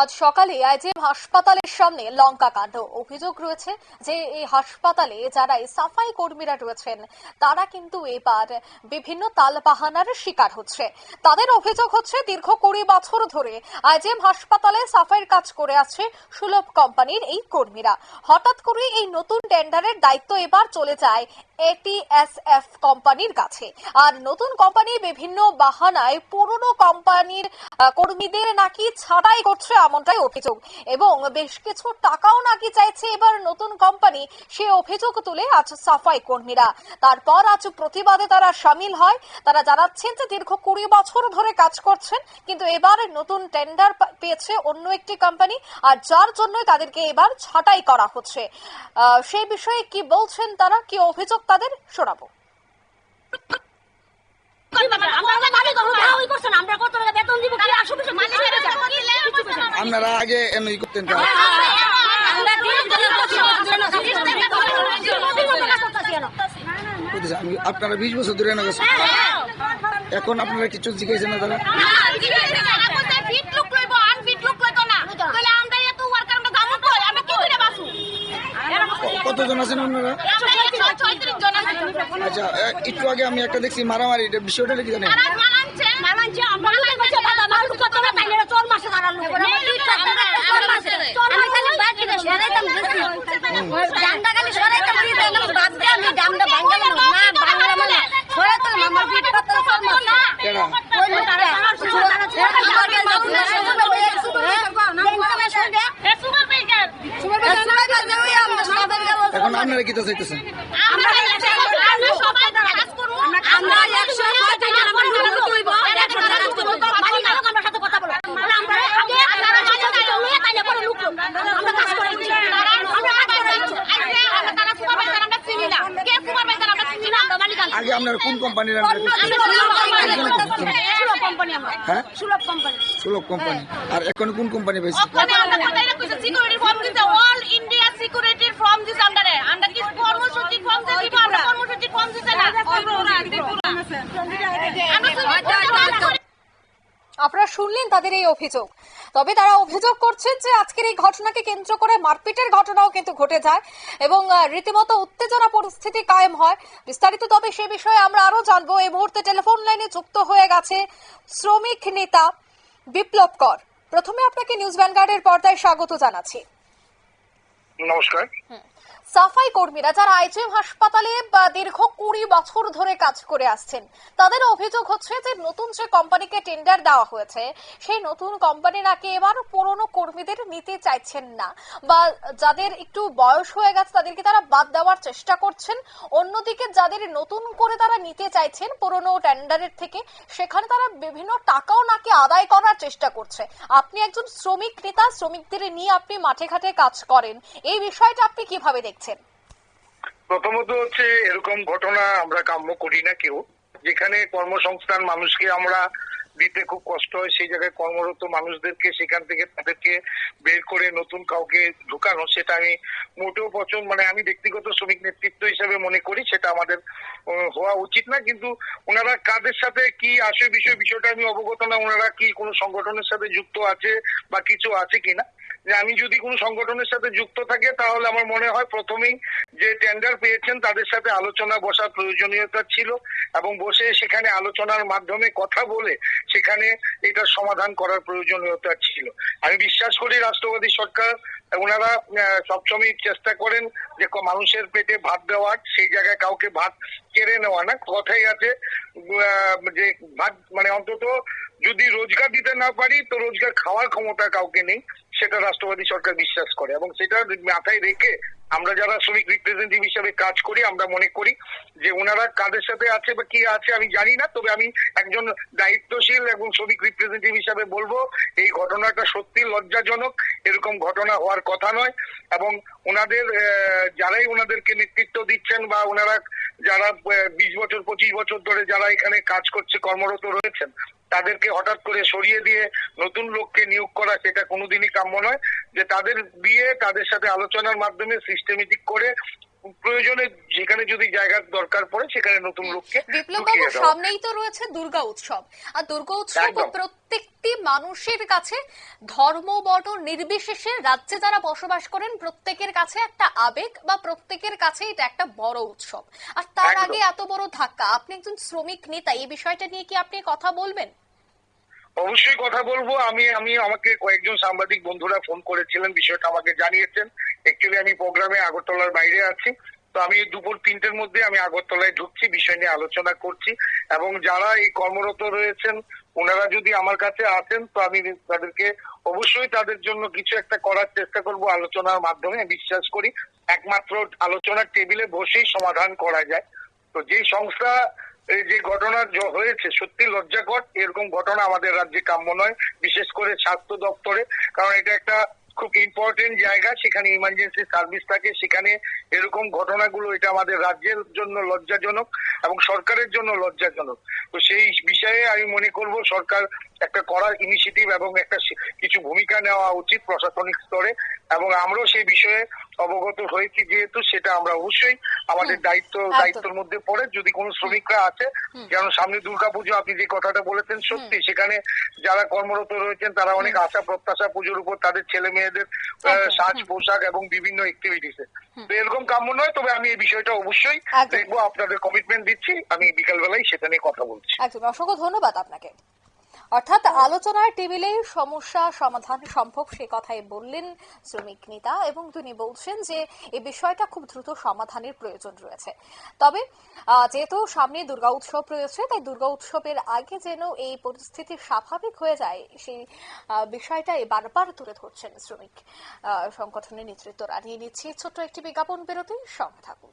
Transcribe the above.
আজ সকালে আইজিএম হাসপাতালের সামনে লঙ্কা কাণ্ড। অভিযোগ রয়েছে যে এই হাসপাতালে যারা এই সাফাই কর্মীরা রয়েছেন, তারা কিন্তু এবার বিভিন্ন তালবাহানার শিকার হচ্ছে। তাদের অভিযোগ হচ্ছে, দীর্ঘ কুড়ি বছর ধরে আইজিএম হাসপাতালে সাফাইয়ের কাজ করে আছে সুলভ কোম্পানির এই কর্মীরা। হঠাৎ করে এই নতুন টেন্ডারের দায়িত্ব এবার চলে যায় এটিএসএফ কোম্পানির কাছে। আর নতুন কোম্পানি বিভিন্ন বাহানায় পুরনো কোম্পানির কর্মীদের নাকি ছাঁটাই করছে এমনটাই অভিযোগ। এবং বেশ কিছু টাকাও নাকি চাইছে এবার নতুন কোম্পানি। সে অভিযোগ তুলে আজ সাফাই কর্মীরা। তারপর আজ প্রতিবাদে তারা সামিল হয়। তারা জানাচ্ছেন যে দীর্ঘ কুড়ি বছর ধরে কাজ করছেন, কিন্তু এবার নতুন টেন্ডার পেয়েছে অন্য একটি কোম্পানি আর যার জন্য তাদেরকে এবার ছাঁটাই করা হচ্ছে। সেই বিষয়ে কি বলছেন তারা? কি অভিযোগ তাদের? শোনাবো। আমরা কত টাকা আপনারা আগে এমনি করতেন আপনারা বিশ বছর ধরে না গেছে এখন আপনারা কিছু জিজ্ঞাসা না তারা কতজন আছেন আপনারা আচ্ছা একটু আগে আমি একটা দেখছি মারামারি এটা বিষয়টা কি জানেন না, চোর মাসে দাঁড়ানো। আমরা দুই টাকা না, চোর মাসে। চোর মাসে আমি বাদ দিলে সরাইতাম বেশি। ডান্ডা খালি সরাইতাম, দিতে এলাম, বাদ দিয়ে আমি ডান্ডা ভাঙলাম না। না, ভাঙলাম না। সরাইতাম, আমার পিঠ পাতলা চোর মাসে। কেনা ওই লোকটা, চোর মাসে, চোর মাসে, চোর মাসে, চোর মাসে, চোর মাসে, ইনফরমেশন দে। সুপারভাইজার ওই আমরা সবাই গেল। এখন আপনারা কি তো চাইতেছেন আমরা আমরা সবাই কাজ করব আমরা 100 টাকা আমরা নিব কইব 100 টাকা কাজ করব মালিক লোক আমরা সাথে কথা বলো আমরা আমরা আগে আমরা মাঝে মাঝে লইয়া তাইলে পরে লুক আমরা কাজ করে দিচ্ছি আমরা কাজ করে দিচ্ছি আইছে আমরা তারা সুপারভাইজার আমরা চিনি না কে সুপারভাইজার আমরা চিনি না আমরা মালিক আগে আপনারা কোন কোম্পানির কোম্পানি হ্যাঁ? সুলভ কোম্পানি আর এখন কোন কোম্পানি পাইছে আমরা আমরা সিকিউরিটি ফর্ম দিতে অল ইন্ডিয়া সিকিউরিটি ফর্ম দিছে আন্ডারে আমরা কি কর্মসূচি ফর্ম দিতে আমরা কর্মসূচি ফর্ম দিতে না আমরা আপনারা শুনলেন তাদের এই অভিযোগ। তবে তারা অভিযোগ করছেন যে আজকের এই ঘটনাকে কেন্দ্র করে মারপিটের ঘটনাও কিন্তু ঘটে যায় এবং রীতিমতো উত্তেজনা পরিস্থিতি কায়েম হয়। বিস্তারিত তবে সে বিষয়ে আমরা আরও জানব। এই মুহূর্তে টেলিফোন লাইনে যুক্ত হয়ে গেছে শ্রমিক নেতা বিপ্লব কর। প্রথমে আপনাকে নিউজ ভ্যানগার্ডের পর্দায় স্বাগত জানাচ্ছি। নমস্কার। সাফাই কর্মীরা যারা আইজিএম হাসপাতালে দীর্ঘ কুড়ি বছর ধরে কাজ করে আসছেন, তাদের অভিযোগ হচ্ছে যে নতুন যে কোম্পানিকে টেন্ডার দেওয়া হয়েছে, সেই নতুন কোম্পানি নাকি এবার পুরনো কর্মীদের নিতে চাইছেন না। বা যাদের একটু বয়স হয়ে গেছে, তাদেরকে তারা বাদ দেওয়ার চেষ্টা করছেন। অন্যদিকে যাদের নতুন করে তারা নিতে চাইছেন, পুরনো টেন্ডারের থেকে, সেখানে তারা বিভিন্ন টাকাও নাকি আদায় করার চেষ্টা করছে। আপনি একজন শ্রমিক নেতা, শ্রমিকদের নিয়ে আপনি মাঠে ঘাটে কাজ করেন, এই বিষয়টা আপনি কীভাবে দেখছেন? প্রথমত হচ্ছে এরকম ঘটনা আমরা কাম্য করি না কেউ। যেখানে কর্মসংস্থান মানুষকে আমরা দিতে খুব কষ্ট হয়, সেই জায়গায় কর্মরত মানুষদেরকে, সেখান থেকে তাদেরকে বের করে নতুন কাউকে ঢুকানো, সেটা আমি মোটেও পছন্দ মানে আমি ব্যক্তিগত শ্রমিক নেতৃত্ব হিসেবে মনে করি, সেটা আমাদের হওয়া উচিত না। কিন্তু ওনারা কাদের সাথে কি আসে বিষয়, বিষয়টা আমি অবগত না, ওনারা কি কোনো সংগঠনের সাথে যুক্ত আছে বা কিছু আছে কিনা। যে আমি যদি কোনো সংগঠনের সাথে যুক্ত থাকে, তাহলে আমার মনে হয় প্রথমেই যে টেন্ডার পেয়েছেন, তাদের সাথে আলোচনা বসার প্রয়োজনীয়তা ছিল এবং বসে সেখানে আলোচনার মাধ্যমে কথা বলে সেখানে এটার সমাধান করার প্রয়োজনীয়তা ছিল। আমি বিশ্বাস করি রাষ্ট্রবাদী সরকার, ওনারা সবসময় চেষ্টা করেন যে মানুষের পেটে ভাত দেওয়ার, সেই জায়গায় কাউকে ভাত কেড়ে নেওয়া না। কথাই আছে যে ভাত মানে অন্তত যদি রোজগার দিতে না পারি, তো রোজগার খাওয়ার ক্ষমতা কাউকে নেই। সেটা রাষ্ট্রবাদী সরকার বিশ্বাস করে এবং সেটা মাথায় রেখে আমরা যারা শ্রমিক রিপ্রেজেন্টেটিভ হিসাবে কাজ করি, আমরা মনে করি যে ওনারা কাদের সাথে আছে বা কি আছে আমি জানি না, তবে আমি একজন দায়িত্বশীল এবং শ্রমিক রিপ্রেজেন্টেটিভ হিসাবে বলব, এই ঘটনাটা সত্যি লজ্জাজনক, এরকম ঘটনা হওয়ার কথা নয় এবং ওনাদের যারাই ওনাদেরকে নেতৃত্ব দিচ্ছেন বা ওনারা যারা বিশ বছর, পঁচিশ বছর ধরে যারা এখানে কাজ করছে, কর্মরত রয়েছেন, তাদেরকে হঠাৎ করে সরিয়ে দিয়ে নতুন লোককে নিয়োগ করা সেটা কোনোদিনই কাম্য নয়, যে তাদের দিয়ে তাদের সাথে আলোচনার মাধ্যমে সিস্টেমেটিক করে প্রয়োজনে যেখানে যদি জায়গার দরকার পড়ে সেখানে নতুন লোককে বিপ্লব বাবু ঢুকিয়ে দেওয়া। সামনেই তো রয়েছে দুর্গা উৎসব। আর দুর্গা উৎসব প্রত্যেকটি মানুষের কাছে ধর্ম বর্ণ নির্বিশেষে রাজ্যে যারা বসবাস করেন প্রত্যেকের কাছে একটা আবেগ বা প্রত্যেকের কাছে এটা একটা বড় উৎসব। আর তার আগে এত বড় ধাক্কা। আপনি একজন শ্রমিক নেতা এই বিষয়টা নিয়ে কি আপনি কথা বলবেন? অবশ্যই কথা বলব। আমি আমি আমাকে কয়েকজন সাংবাদিক বন্ধুরা ফোন করেছিলেন বিষয়টা আমাকে জানিয়েছেন। অ্যাকচুয়ালি আমি প্রোগ্রামে আগরতলার বাইরে আছি। তো আমি দুপুর তিনটের মধ্যে আমি আগরতলায় ঢুকছি, বিষয় নিয়ে আলোচনা করছি। এবং যারা এই কর্মরত রয়েছেন, ওনারা যদি আমার কাছে আসেন, তো আমি তাদেরকে অবশ্যই তাদের জন্য কিছু একটা করার চেষ্টা করব। আলোচনার মাধ্যমে বিশ্বাস করি, একমাত্র আলোচনার টেবিলে বসেই সমাধান করা যায়। তো যে সংস্থা যে ঘটনা হয়েছে, সত্যি লজ্জাকর। এরকম ঘটনা আমাদের রাজ্যে কাম্য নয়, বিশেষ করে স্বাস্থ্য দপ্তরে। কারণ এটা একটা খুব ইম্পর্টেন্ট জায়গা, সেখানে ইমার্জেন্সি সার্ভিস থাকে, সেখানে এরকম ঘটনাগুলো এটা আমাদের রাজ্যের জন্য লজ্জাজনক এবং সরকারের জন্য লজ্জাজনক। তো সেই বিষয়ে আমি মনে করব সরকার একটা করার ইনিশিয়েটিভ এবং একটা কিছু ভূমিকা নেওয়া উচিত প্রশাসনিক স্তরে এবং আমরাও সেই বিষয়ে অবগত হয়েছি যেহেতু সেটা আমরা অবশ্যই আমাদের দায়িত্ব দায়িত্বের মধ্যে পড়ে যদি কোনো শ্রমিকরা আছে যেমন সামনে দুর্গাপুজো আপনি যে কথাটা বলেছেন সত্যি সেখানে যারা কর্মরত রয়েছেন তারা অনেক আশা প্রত্যাশা পুজোর উপর তাদের ছেলে মেয়েদের সাজ পোশাক এবং বিভিন্ন অ্যাক্টিভিটিসে তো এরকম কাম্য নয় তবে আমি এই বিষয়টা অবশ্যই দেখব আপনাদের কমিটমেন্ট দিচ্ছি আমি বিকালবেলায় সেটা নিয়ে কথা বলছি। একদম অসংখ্য ধন্যবাদ আপনাকে। অর্থাৎ আলোচনার টেবিলে সমস্যা সমাধান সম্ভব সে কথাই বললেন শ্রমিক নেতা এবং তিনি বলছেন যে এই বিষয়টা খুব দ্রুত সমাধানের প্রয়োজন রয়েছে। তবে যেহেতু সামনে দুর্গা উৎসব রয়েছে তাই দুর্গা উৎসবের আগে যেন এই পরিস্থিতি স্বাভাবিক হয়ে যায় সেই আহ, বিষয়টাই বারবার তুলে ধরছেন শ্রমিক সংগঠনের নেতৃত্বরা। নিয়ে নিচ্ছি ছোট্ট একটি বিজ্ঞাপন বিরতি সঙ্গে থাকুন।